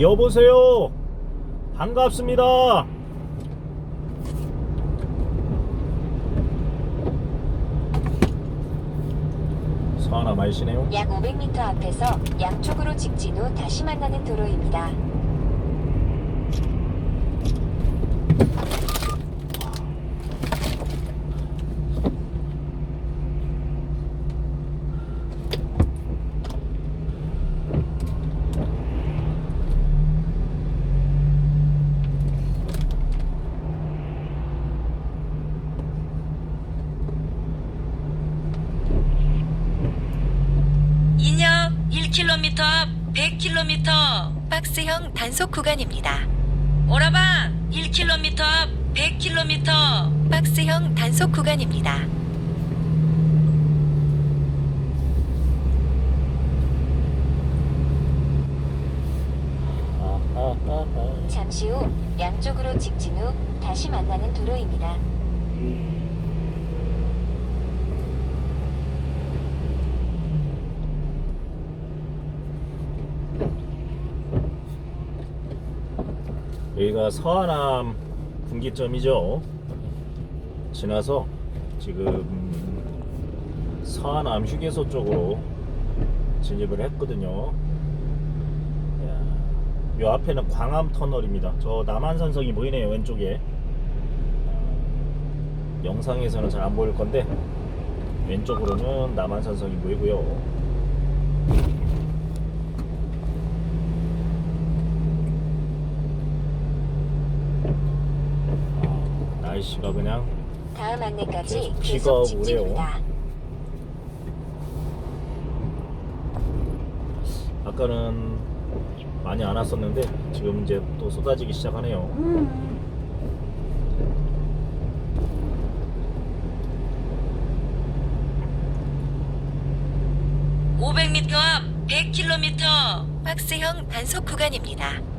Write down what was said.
여보세요. 반갑습니다. 서하나 말씨네요. 약 500m 앞에서 양쪽으로 직진 후 다시 만나는 도로입니다. 인역 1km 앞 100km 박스형 단속 구간입니다. 오라반 1km 앞 100km 박스형 단속 구간입니다. 잠시 후 양쪽으로 직진 후 다시 만나는 도로입니다. 여기가 서하남 분기점이죠. 지나서 지금 서하남 휴게소 쪽으로 진입을 했거든요. 야, 요 앞에는 광암 터널입니다. 저 남한산성이 보이네요 왼쪽에. 영상에서는 잘 안 보일 건데 왼쪽으로는 남한산성이 보이고요. 날씨가 그냥 다음 안내까지 계속 비가 계속 직진입니다. 아까는 많이 안 왔었는데 지금 이제 또 쏟아지기 시작하네요. 500m 앞 100km 박스형 단속 구간입니다.